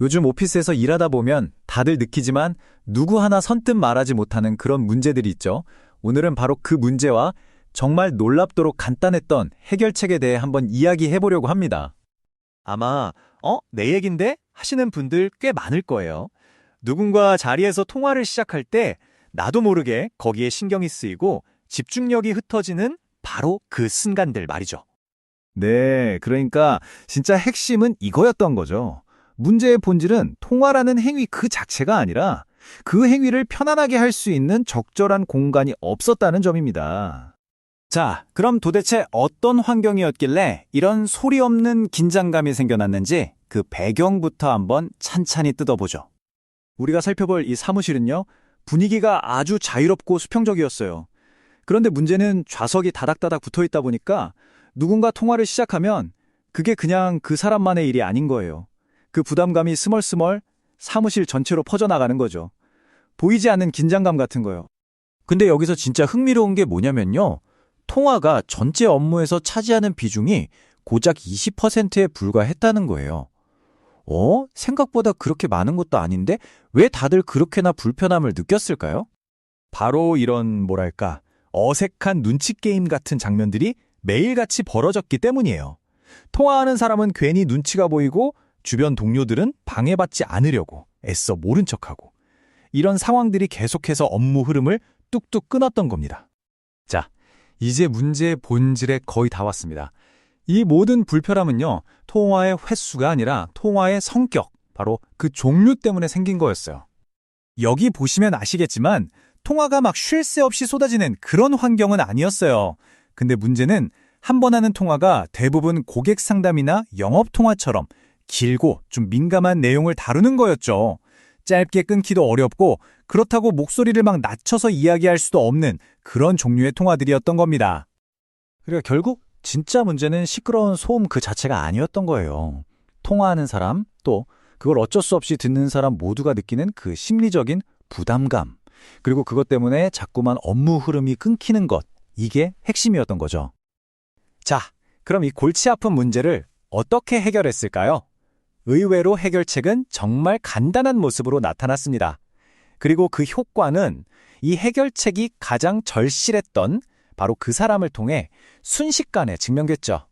요즘 오피스에서 일하다 보면 다들 느끼지만 누구 하나 선뜻 말하지 못하는 그런 문제들이 있죠. 오늘은 바로 그 문제와 정말 놀랍도록 간단했던 해결책에 대해 한번 이야기해 보려고 합니다. 아마 어? 내 얘긴데? 하시는 분들 꽤 많을 거예요. 누군가 자리에서 통화를 시작할 때 나도 모르게 거기에 신경이 쓰이고 집중력이 흩어지는 바로 그 순간들 말이죠. 네, 그러니까 진짜 핵심은 이거였던 거죠. 문제의 본질은 통화라는 행위 그 자체가 아니라 그 행위를 편안하게 할 수 있는 적절한 공간이 없었다는 점입니다. 자, 그럼 도대체 어떤 환경이었길래 이런 소리 없는 긴장감이 생겨났는지 그 배경부터 한번 찬찬히 뜯어보죠. 우리가 살펴볼 이 사무실은요, 분위기가 아주 자유롭고 수평적이었어요. 그런데 문제는 좌석이 다닥다닥 붙어 있다 보니까 누군가 통화를 시작하면 그게 그냥 그 사람만의 일이 아닌 거예요. 그 부담감이 스멀스멀 사무실 전체로 퍼져나가는 거죠. 보이지 않는 긴장감 같은 거요. 근데 여기서 진짜 흥미로운 게 뭐냐면요. 통화가 전체 업무에서 차지하는 비중이 고작 20%에 불과했다는 거예요. 어? 생각보다 그렇게 많은 것도 아닌데 왜 다들 그렇게나 불편함을 느꼈을까요? 바로 이런 뭐랄까 어색한 눈치 게임 같은 장면들이 매일같이 벌어졌기 때문이에요. 통화하는 사람은 괜히 눈치가 보이고 주변 동료들은 방해받지 않으려고 애써 모른 척하고 이런 상황들이 계속해서 업무 흐름을 뚝뚝 끊었던 겁니다. 자, 이제 문제의 본질에 거의 다 왔습니다. 이 모든 불편함은요, 통화의 횟수가 아니라 통화의 성격, 바로 그 종류 때문에 생긴 거였어요. 여기 보시면 아시겠지만, 통화가 막 쉴 새 없이 쏟아지는 그런 환경은 아니었어요. 근데 문제는 한 번 하는 통화가 대부분 고객 상담이나 영업 통화처럼 길고 좀 민감한 내용을 다루는 거였죠. 짧게 끊기도 어렵고 그렇다고 목소리를 막 낮춰서 이야기할 수도 없는 그런 종류의 통화들이었던 겁니다. 그러니까 결국 진짜 문제는 시끄러운 소음 그 자체가 아니었던 거예요. 통화하는 사람 또 그걸 어쩔 수 없이 듣는 사람 모두가 느끼는 그 심리적인 부담감 그리고 그것 때문에 자꾸만 업무 흐름이 끊기는 것 이게 핵심이었던 거죠. 자, 그럼 이 골치 아픈 문제를 어떻게 해결했을까요? 의외로 해결책은 정말 간단한 모습으로 나타났습니다. 그리고 그 효과는 이 해결책이 가장 절실했던 바로 그 사람을 통해 순식간에 증명됐죠.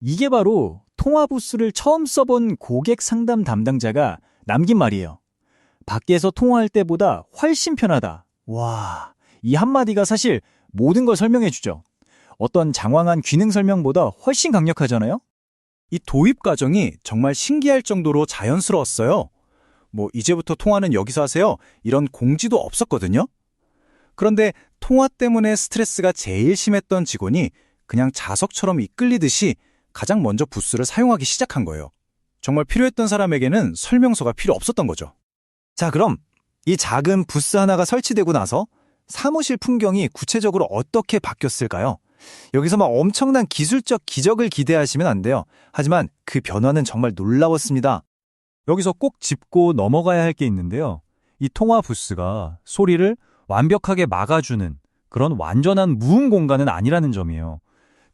이게 바로 통화 부스를 처음 써본 고객 상담 담당자가 남긴 말이에요. 밖에서 통화할 때보다 훨씬 편하다. 와, 이 한마디가 사실 모든 걸 설명해 주죠. 어떤 장황한 기능 설명보다 훨씬 강력하잖아요? 이 도입 과정이 정말 신기할 정도로 자연스러웠어요. 뭐, 이제부터 통화는 여기서 하세요. 이런 공지도 없었거든요. 그런데 통화 때문에 스트레스가 제일 심했던 직원이 그냥 자석처럼 이끌리듯이 가장 먼저 부스를 사용하기 시작한 거예요. 정말 필요했던 사람에게는 설명서가 필요 없었던 거죠. 자, 그럼 이 작은 부스 하나가 설치되고 나서 사무실 풍경이 구체적으로 어떻게 바뀌었을까요? 여기서 막 엄청난 기술적 기적을 기대하시면 안 돼요. 하지만 그 변화는 정말 놀라웠습니다. 여기서 꼭 짚고 넘어가야 할 게 있는데요. 이 통화 부스가 소리를 완벽하게 막아주는 그런 완전한 무음 공간은 아니라는 점이에요.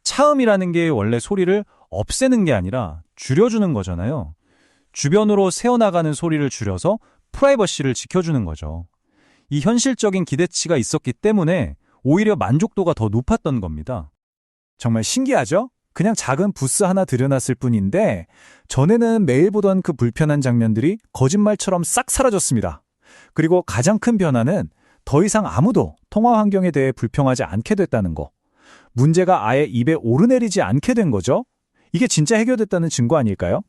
차음이라는 게 원래 소리를 없애는 게 아니라 줄여주는 거잖아요. 주변으로 새어나가는 소리를 줄여서 프라이버시를 지켜주는 거죠. 이 현실적인 기대치가 있었기 때문에 오히려 만족도가 더 높았던 겁니다. 정말 신기하죠? 그냥 작은 부스 하나 들여놨을 뿐인데 전에는 매일 보던 그 불편한 장면들이 거짓말처럼 싹 사라졌습니다. 그리고 가장 큰 변화는 더 이상 아무도 통화 환경에 대해 불평하지 않게 됐다는 거. 문제가 아예 입에 오르내리지 않게 된 거죠? 이게 진짜 해결됐다는 증거 아닐까요?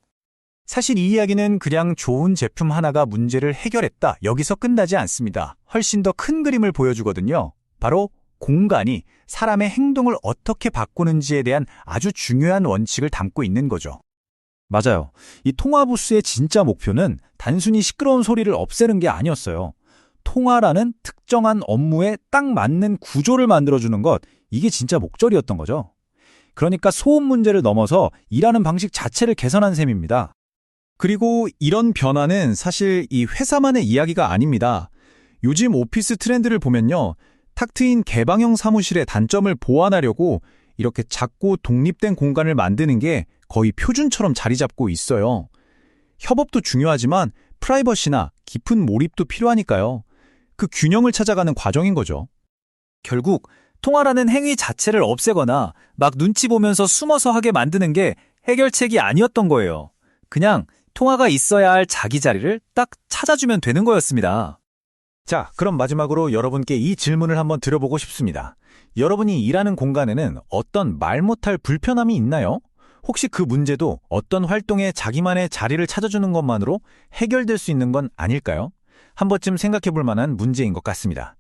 사실 이 이야기는 그냥 좋은 제품 하나가 문제를 해결했다. 여기서 끝나지 않습니다. 훨씬 더 큰 그림을 보여주거든요. 바로 공간이 사람의 행동을 어떻게 바꾸는지에 대한 아주 중요한 원칙을 담고 있는 거죠. 맞아요. 이 통화 부스의 진짜 목표는 단순히 시끄러운 소리를 없애는 게 아니었어요. 통화라는 특정한 업무에 딱 맞는 구조를 만들어주는 것, 이게 진짜 목적이었던 거죠. 그러니까 소음 문제를 넘어서 일하는 방식 자체를 개선한 셈입니다. 그리고 이런 변화는 사실 이 회사만의 이야기가 아닙니다. 요즘 오피스 트렌드를 보면요. 탁 트인 개방형 사무실의 단점을 보완하려고 이렇게 작고 독립된 공간을 만드는 게 거의 표준처럼 자리 잡고 있어요. 협업도 중요하지만 프라이버시나 깊은 몰입도 필요하니까요. 그 균형을 찾아가는 과정인 거죠. 결국 통화라는 행위 자체를 없애거나 막 눈치 보면서 숨어서 하게 만드는 게 해결책이 아니었던 거예요. 그냥 통화가 있어야 할 자기 자리를 딱 찾아주면 되는 거였습니다. 자, 그럼 마지막으로 여러분께 이 질문을 한번 드려보고 싶습니다. 여러분이 일하는 공간에는 어떤 말 못할 불편함이 있나요? 혹시 그 문제도 어떤 활동에 자기만의 자리를 찾아주는 것만으로 해결될 수 있는 건 아닐까요? 한 번쯤 생각해 볼 만한 문제인 것 같습니다.